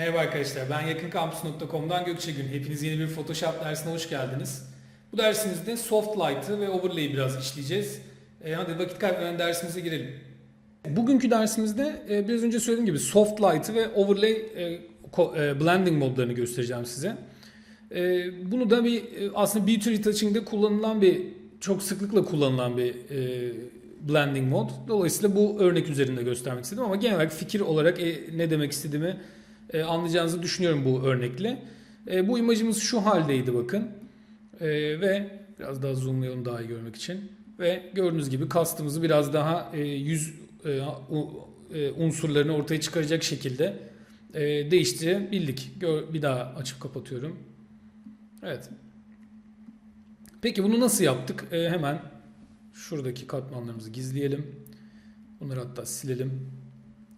Merhaba arkadaşlar, ben yakınkampüs.com'dan Gökçe Gün. Hepiniz yeni bir Photoshop dersine hoş geldiniz. Bu dersimizde Soft Light'ı ve Overlay'i biraz işleyeceğiz. E, hadi vakit kaybetmeden dersimize girelim. Bugünkü dersimizde e, biraz önce söylediğim gibi Soft Light'ı ve Overlay e, e, blending modlarını göstereceğim size. E, bunu da bir aslında Beauty Retouching'de kullanılan bir çok sıklıkla kullanılan bir blending mod. Dolayısıyla bu örnek üzerinde göstermek istedim ama genel olarak fikir olarak ne demek istediğimi e, anlayacağınızı düşünüyorum bu örnekle. E, bu imajımız şu haldeydi bakın. E, ve biraz daha zoomlayalım daha iyi görmek için. Ve gördüğünüz gibi kastımızı biraz daha e, yüz e, e, unsurlarını ortaya çıkaracak şekilde e, değiştirebildik. Gör, bir daha açıp kapatıyorum. Evet. Peki bunu nasıl yaptık? E, hemen şuradaki katmanlarımızı gizleyelim. Bunları hatta silelim.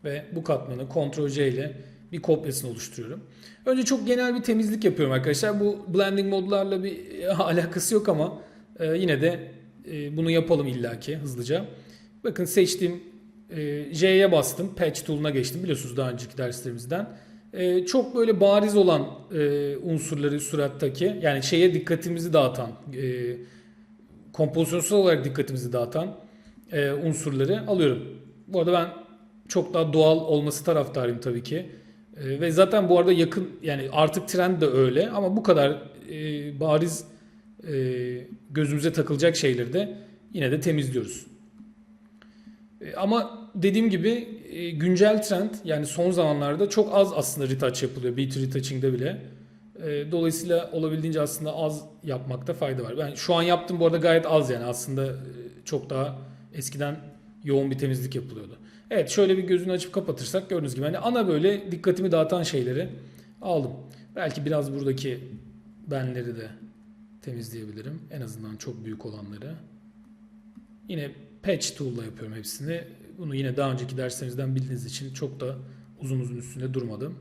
Ve bu katmanı Ctrl C ile bir kopyasını oluşturuyorum. Önce çok genel bir temizlik yapıyorum arkadaşlar. Bu blending modlarla bir e, alakası yok ama e, yine de e, bunu yapalım illaki hızlıca. Bakın seçtiğim e, J'ye bastım. Patch tool'una geçtim biliyorsunuz daha önceki derslerimizden. E, çok böyle bariz olan e, unsurları surattaki yani şeye dikkatimizi dağıtan e, kompozisyonsal olarak dikkatimizi dağıtan e, unsurları alıyorum. Bu arada ben çok daha doğal olması taraftarıyım tabii ki. E, ve zaten bu arada yakın yani artık trend de öyle ama bu kadar e, bariz e, gözümüze takılacak şeyleri de yine de temizliyoruz. E, ama dediğim gibi e, güncel trend yani son zamanlarda çok az aslında retouch yapılıyor. Beauty retouching'de bile. E, dolayısıyla olabildiğince aslında az yapmakta fayda var. Ben şu an yaptığım bu arada gayet az yani aslında e, çok daha eskiden yoğun bir temizlik yapılıyordu. Evet şöyle bir gözünü açıp kapatırsak gördüğünüz gibi hani ana böyle dikkatimi dağıtan şeyleri aldım. Belki biraz buradaki benleri de temizleyebilirim. En azından çok büyük olanları. Yine patch tool'la yapıyorum hepsini. Bunu yine daha önceki derslerimizden bildiğiniz için çok da uzun uzun üstünde durmadım.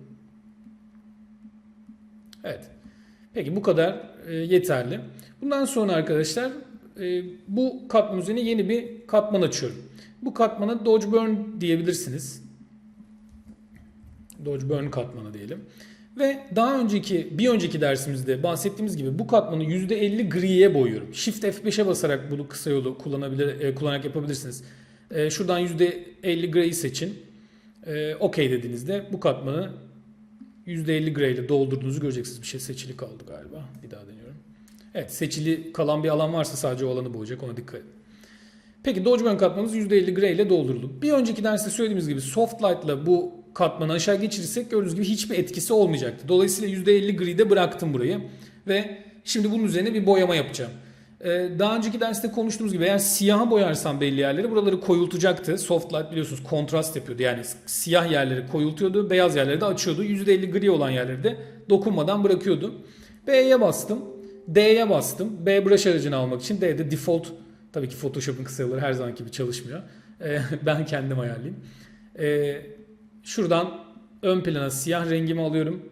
Evet. Peki bu kadar e, yeterli. Bundan sonra arkadaşlar e, bu katman üzerine yeni bir katman açıyorum. Bu katmana Dodge Burn diyebilirsiniz. Dodge Burn katmanı diyelim. Ve daha önceki bir önceki dersimizde bahsettiğimiz gibi bu katmanı %50 griye boyuyorum. Shift F5'e basarak bunu kısa yolu kullanabilir e, kullanarak yapabilirsiniz. E, şuradan %50 gray'i seçin. E, OK dediğinizde bu katmanı %50 gray ile doldurduğunuzu göreceksiniz. Bir şey seçili kaldı galiba. Bir daha deniyorum. Evet seçili kalan bir alan varsa sadece o alanı boyayacak ona dikkat edin. Peki Dogecoin katmanımız %50 gray ile dolduruldu. Bir önceki derste söylediğimiz gibi soft light ile bu katmanı aşağı geçirirsek gördüğünüz gibi hiçbir etkisi olmayacaktı. Dolayısıyla %50 gri'de bıraktım burayı ve şimdi bunun üzerine bir boyama yapacağım. Ee, daha önceki derste konuştuğumuz gibi eğer siyaha boyarsam belli yerleri buraları koyultacaktı. Soft light biliyorsunuz kontrast yapıyordu. Yani siyah yerleri koyultuyordu, beyaz yerleri de açıyordu. %50 gri olan yerleri de dokunmadan bırakıyordu. B'ye bastım. D'ye bastım. B brush aracını almak için D'de default tabii ki Photoshop'un kısa yolları her zamanki gibi çalışmıyor. Ee, ben kendim ayarlayayım. Ee, şuradan ön plana siyah rengimi alıyorum.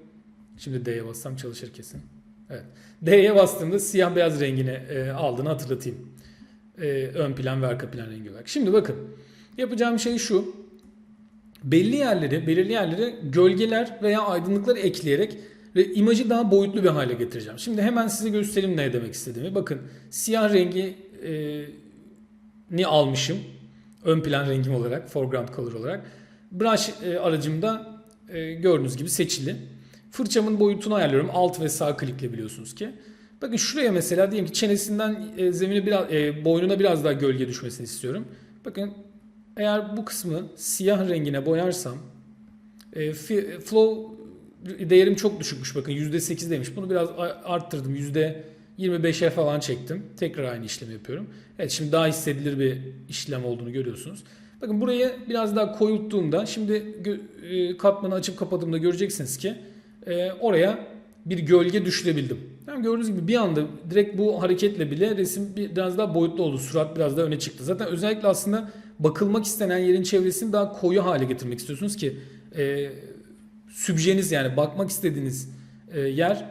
Şimdi D'ye bassam çalışır kesin. Evet. D'ye bastığımda siyah beyaz rengini e, aldığını hatırlatayım. E, ön plan ve arka plan rengi olarak. Şimdi bakın. Yapacağım şey şu. Belli yerleri, belirli yerlere gölgeler veya aydınlıklar ekleyerek ve imajı daha boyutlu bir hale getireceğim. Şimdi hemen size göstereyim ne demek istediğimi. Bakın siyah rengi e, ni almışım. Ön plan rengim olarak, foreground color olarak. Brush e, aracımda e, gördüğünüz gibi seçili. Fırçamın boyutunu ayarlıyorum. Alt ve sağ klikle biliyorsunuz ki. Bakın şuraya mesela diyelim ki çenesinden e, zemine biraz e, boynuna biraz daha gölge düşmesini istiyorum. Bakın eğer bu kısmı siyah rengine boyarsam e, flow değerim çok düşükmüş bakın %8 demiş. Bunu biraz arttırdım. %25'e falan çektim. Tekrar aynı işlemi yapıyorum. Evet şimdi daha hissedilir bir işlem olduğunu görüyorsunuz. Bakın burayı biraz daha koyulttuğumda şimdi e, katmanı açıp kapadığımda göreceksiniz ki e, oraya bir gölge düşürebildim. Yani gördüğünüz gibi bir anda direkt bu hareketle bile resim biraz daha boyutlu oldu. Surat biraz daha öne çıktı. Zaten özellikle aslında bakılmak istenen yerin çevresini daha koyu hale getirmek istiyorsunuz ki e, sübjeniz yani bakmak istediğiniz e, yer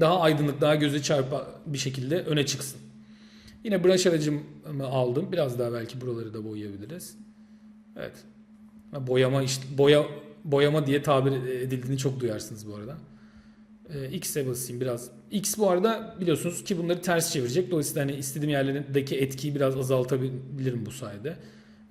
daha aydınlık, daha göze çarpa bir şekilde öne çıksın. Yine brush aracımı aldım. Biraz daha belki buraları da boyayabiliriz. Evet. Boyama işte boya boyama diye tabir edildiğini çok duyarsınız bu arada. Ee, X'e basayım biraz. X bu arada biliyorsunuz ki bunları ters çevirecek. Dolayısıyla hani istediğim yerlerindeki etkiyi biraz azaltabilirim bu sayede.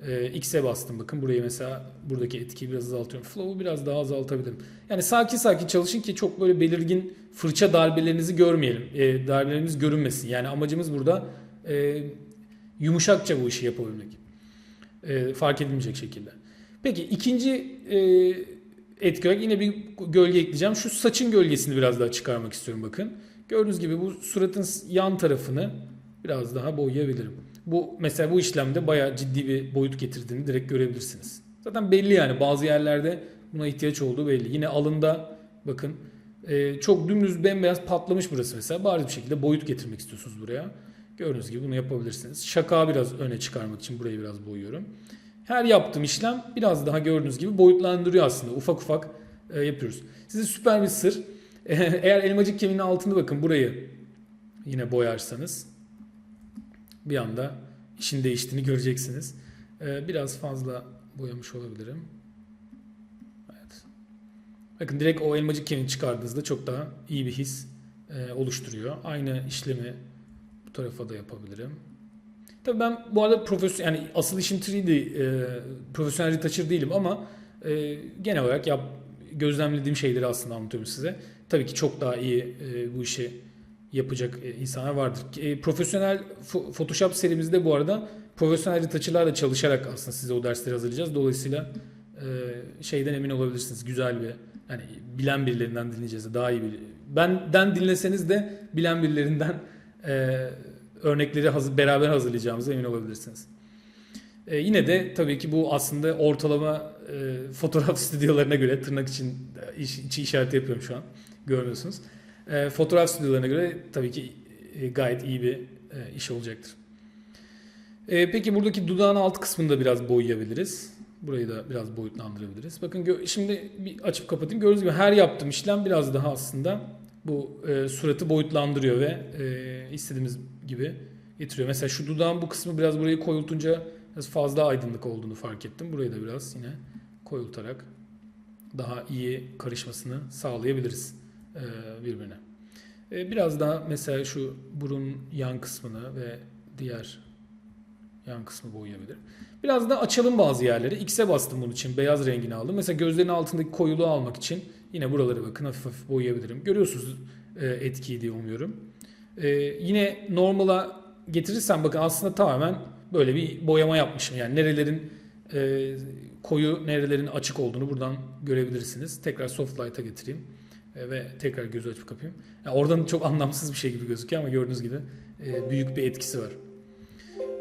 Ee, X'e bastım bakın burayı mesela buradaki etkiyi biraz azaltıyorum. Flow'u biraz daha azaltabilirim. Yani sakin sakin çalışın ki çok böyle belirgin fırça darbelerinizi görmeyelim. E, darbeleriniz görünmesin. Yani amacımız burada e, yumuşakça bu işi yapabilmek. E, fark edilmeyecek şekilde. Peki ikinci e, etki olarak yine bir gölge ekleyeceğim. Şu saçın gölgesini biraz daha çıkarmak istiyorum bakın. Gördüğünüz gibi bu suratın yan tarafını biraz daha boyayabilirim. Bu mesela bu işlemde bayağı ciddi bir boyut getirdiğini direkt görebilirsiniz. Zaten belli yani bazı yerlerde buna ihtiyaç olduğu belli. Yine alında bakın e, çok dümdüz bembeyaz patlamış burası mesela. Bariz bir şekilde boyut getirmek istiyorsunuz buraya. Gördüğünüz gibi bunu yapabilirsiniz. Şakağı biraz öne çıkarmak için burayı biraz boyuyorum. Her yaptığım işlem biraz daha gördüğünüz gibi boyutlandırıyor aslında. Ufak ufak e, yapıyoruz. Size süper bir sır. Eğer elmacık kemiğinin altında bakın burayı yine boyarsanız bir anda işin değiştiğini göreceksiniz. E, biraz fazla boyamış olabilirim. Evet. Bakın direkt o elmacık kemiğini çıkardığınızda çok daha iyi bir his e, oluşturuyor. Aynı işlemi bu tarafa da yapabilirim. Tabii ben bu arada profesyonel yani asıl işim 3D e, profesyonel retoucher değilim ama e, genel olarak yap, gözlemlediğim şeyleri aslında anlatıyorum size. Tabii ki çok daha iyi e, bu işi yapacak e, insanlar vardır. E, profesyonel Photoshop serimizde bu arada profesyonel retoucher'larla çalışarak aslında size o dersleri hazırlayacağız. Dolayısıyla e, şeyden emin olabilirsiniz. Güzel bir yani bilen birilerinden dinleyeceğiz. Daha iyi bir benden dinleseniz de bilen birilerinden e, örnekleri hazır, beraber hazırlayacağımıza emin olabilirsiniz. E, yine de tabii ki bu aslında ortalama e, fotoğraf stüdyolarına göre tırnak için iş, içi işareti yapıyorum şu an. Görmüyorsunuz. E, fotoğraf stüdyolarına göre tabii ki e, gayet iyi bir e, iş olacaktır. E, peki buradaki dudağın alt kısmını da biraz boyayabiliriz. Burayı da biraz boyutlandırabiliriz. Bakın şimdi bir açıp kapatayım. Gördüğünüz gibi her yaptığım işlem biraz daha aslında bu e, suratı boyutlandırıyor ve e, istediğimiz gibi getiriyor. Mesela şu dudağın bu kısmı biraz burayı koyultunca biraz fazla aydınlık olduğunu fark ettim. Burayı da biraz yine koyultarak daha iyi karışmasını sağlayabiliriz birbirine. E, biraz daha mesela şu burun yan kısmını ve diğer yan kısmı boyayabilirim. Biraz da açalım bazı yerleri. X'e bastım bunun için. Beyaz rengini aldım. Mesela gözlerin altındaki koyuluğu almak için yine buraları bakın hafif hafif boyayabilirim. Görüyorsunuz e, etkiyi diye umuyorum. E, yine normala getirirsem bakın aslında tamamen böyle bir boyama yapmışım. Yani nerelerin e, koyu, nerelerin açık olduğunu buradan görebilirsiniz. Tekrar soft light'a getireyim e, ve tekrar gözü açıp kapayım. Yani oradan çok anlamsız bir şey gibi gözüküyor ama gördüğünüz gibi e, büyük bir etkisi var.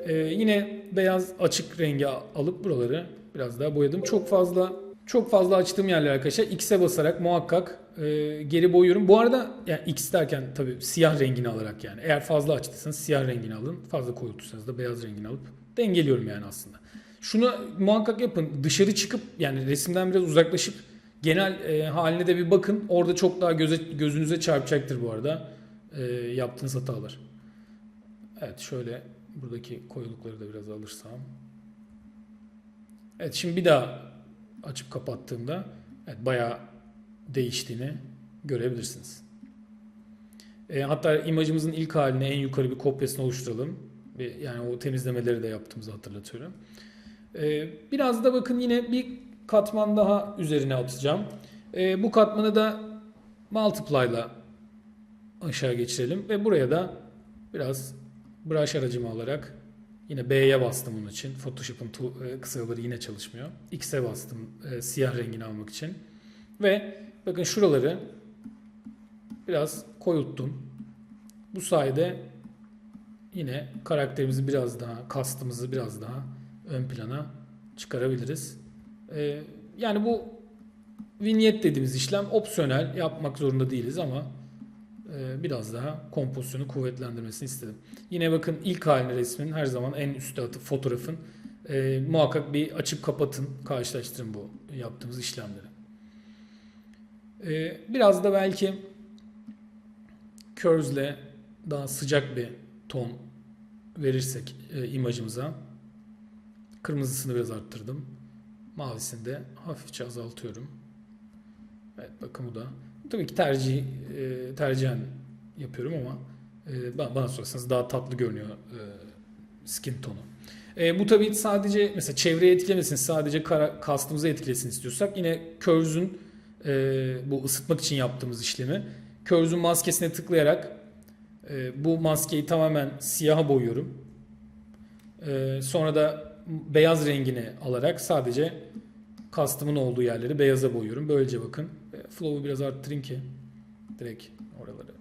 Ee, yine beyaz açık rengi alıp buraları biraz daha boyadım. Çok fazla çok fazla açtığım yerler arkadaşlar X'e basarak muhakkak e, geri boyuyorum. Bu arada yani X derken tabii siyah rengini alarak yani. Eğer fazla açtıysanız siyah rengini alın. Fazla koyultursanız da beyaz rengini alıp dengeliyorum yani aslında. Şunu muhakkak yapın. Dışarı çıkıp yani resimden biraz uzaklaşıp genel e, haline de bir bakın. Orada çok daha göze, gözünüze çarpacaktır bu arada e, yaptığınız hatalar. Evet şöyle buradaki koyulukları da biraz alırsam. Evet şimdi bir daha açıp kapattığımda evet, bayağı değiştiğini görebilirsiniz. E, hatta imajımızın ilk haline en yukarı bir kopyasını oluşturalım. Yani o temizlemeleri de yaptığımızı hatırlatıyorum. E, biraz da bakın yine bir katman daha üzerine atacağım. E, bu katmanı da multiply ile aşağı geçirelim ve buraya da biraz brush aracımı alarak yine B'ye bastım bunun için. Photoshop'un e, kısa yolları yine çalışmıyor. X'e bastım e, siyah rengini almak için. Ve bakın şuraları biraz koyulttum. Bu sayede yine karakterimizi biraz daha, kastımızı biraz daha ön plana çıkarabiliriz. E, yani bu vignette dediğimiz işlem opsiyonel yapmak zorunda değiliz ama e, biraz daha kompozisyonu kuvvetlendirmesini istedim. Yine bakın ilk halini resmin her zaman en üstte atıp fotoğrafın e, muhakkak bir açıp kapatın, karşılaştırın bu yaptığımız işlemleri. E, biraz da belki Curves'le daha sıcak bir ton verirsek e, imajımıza kırmızısını biraz arttırdım. Mavisini de hafifçe azaltıyorum. Evet bakın bu da. Tabii ki tercih e, tercihen yapıyorum ama e, bana, sorarsanız daha tatlı görünüyor e, skin tonu. E, bu tabii sadece mesela çevreye etkilemesin, sadece kara, kastımıza etkilesin istiyorsak yine Curve'ün e, bu ısıtmak için yaptığımız işlemi Curve'ün maskesine tıklayarak e, bu maskeyi tamamen siyaha boyuyorum. E, sonra da beyaz rengini alarak sadece kastımın olduğu yerleri beyaza boyuyorum. Böylece bakın e, flow'u biraz arttırayım ki direkt oraları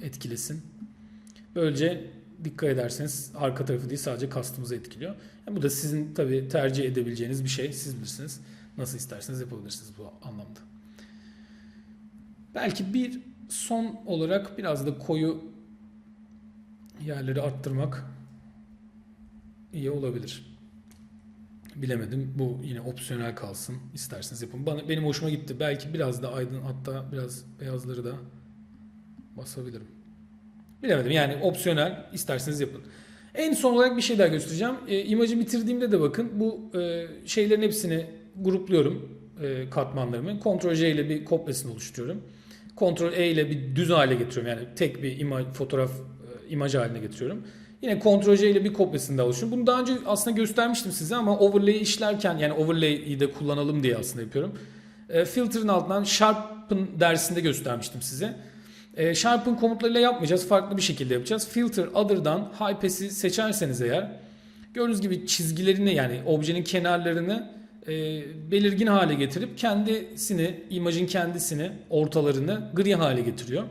e, etkilesin. Böylece dikkat ederseniz arka tarafı değil sadece kastımızı etkiliyor. Yani bu da sizin tabii tercih edebileceğiniz bir şey. Siz bilirsiniz. Nasıl isterseniz yapabilirsiniz bu anlamda. Belki bir son olarak biraz da koyu yerleri arttırmak iyi olabilir. Bilemedim. Bu yine opsiyonel kalsın. İsterseniz yapın. Bana, benim hoşuma gitti. Belki biraz da aydın hatta biraz beyazları da basabilirim. Bilemedim. Yani opsiyonel isterseniz yapın. En son olarak bir şey daha göstereceğim. E, imajı bitirdiğimde de bakın bu e, şeylerin hepsini grupluyorum e, katmanlarımı. Ctrl J ile bir kopyasını oluşturuyorum. Ctrl E ile bir düz hale getiriyorum. Yani tek bir imaj, fotoğraf imaj haline getiriyorum. Yine Ctrl J ile bir kopyasını da oluşturuyorum. Bunu daha önce aslında göstermiştim size ama overlay'i işlerken yani overlay'i de kullanalım diye aslında yapıyorum. E, filter'ın altından Sharpen dersinde göstermiştim size. E, Sharpen komutlarıyla yapmayacağız. Farklı bir şekilde yapacağız. Filter Other'dan High Pass'i seçerseniz eğer gördüğünüz gibi çizgilerini yani objenin kenarlarını e, belirgin hale getirip kendisini, imajın kendisini, ortalarını gri hale getiriyor.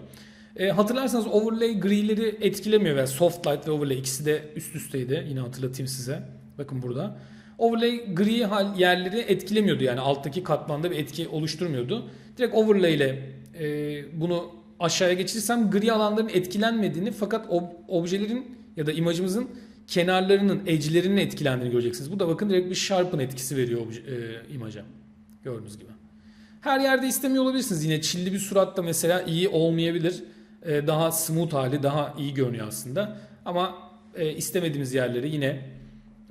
E, hatırlarsanız overlay grileri etkilemiyor ve soft light ve overlay ikisi de üst üsteydi. Yine hatırlatayım size. Bakın burada. Overlay gri hal yerleri etkilemiyordu yani alttaki katmanda bir etki oluşturmuyordu. Direkt overlay ile e, bunu aşağıya geçirirsem gri alanların etkilenmediğini fakat ob- objelerin ya da imajımızın kenarlarının, edge'lerinin etkilendiğini göreceksiniz. Bu da bakın direkt bir sharpen etkisi veriyor e, imaja. Gördüğünüz gibi. Her yerde istemiyor olabilirsiniz. Yine çilli bir surat da mesela iyi olmayabilir. E, daha smooth hali daha iyi görünüyor aslında. Ama e, istemediğimiz yerleri yine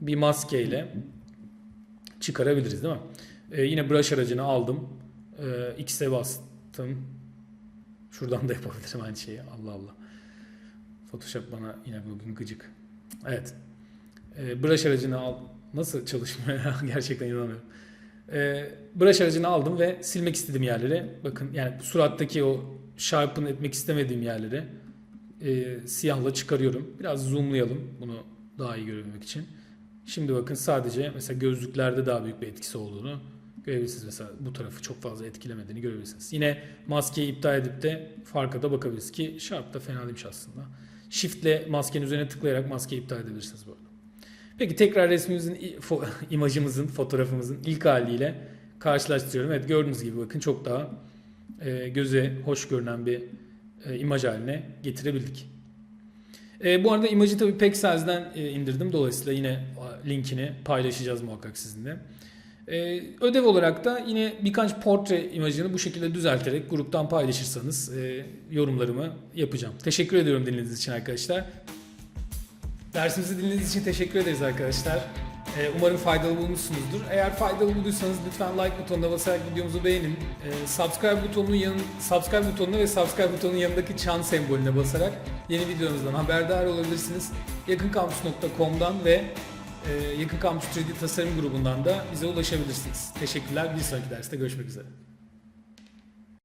bir maskeyle çıkarabiliriz değil mi? E, yine brush aracını aldım. E, X'e bastım. Şuradan da yapabilirim aynı şeyi. Allah Allah. Photoshop bana yine bugün gıcık. Evet. Brush aracını al. Nasıl çalışmıyor? Gerçekten inanamıyorum. Brush aracını aldım ve silmek istediğim yerleri. Bakın yani surattaki o sharpen etmek istemediğim yerleri e, siyahla çıkarıyorum. Biraz zoomlayalım bunu daha iyi görebilmek için. Şimdi bakın sadece mesela gözlüklerde daha büyük bir etkisi olduğunu görebilirsiniz. Mesela bu tarafı çok fazla etkilemediğini görebilirsiniz. Yine maskeyi iptal edip de farka da bakabiliriz ki Sharp da fena değilmiş aslında. Shift ile maskenin üzerine tıklayarak maskeyi iptal edebilirsiniz bu arada. Peki tekrar resmimizin, imajımızın, fotoğrafımızın ilk haliyle karşılaştırıyorum. Evet gördüğünüz gibi bakın çok daha e, göze hoş görünen bir e, imaj haline getirebildik. E, bu arada imajı tabii Pexels'den e, indirdim. Dolayısıyla yine linkini paylaşacağız muhakkak sizinle. E, ödev olarak da yine birkaç portre imajını bu şekilde düzelterek gruptan paylaşırsanız e, yorumlarımı yapacağım. Teşekkür ediyorum dinlediğiniz için arkadaşlar. Dersimizi dinlediğiniz için teşekkür ederiz arkadaşlar. Ee, umarım faydalı bulmuşsunuzdur. Eğer faydalı bulduysanız lütfen like butonuna basarak videomuzu beğenin. Ee, subscribe butonunun yanı, subscribe butonuna ve subscribe butonunun yanındaki çan sembolüne basarak yeni videomuzdan haberdar olabilirsiniz. Yakınkampüs.com'dan ve e, Yakın Kampüs 3D tasarım grubundan da bize ulaşabilirsiniz. Teşekkürler. Bir sonraki derste görüşmek üzere.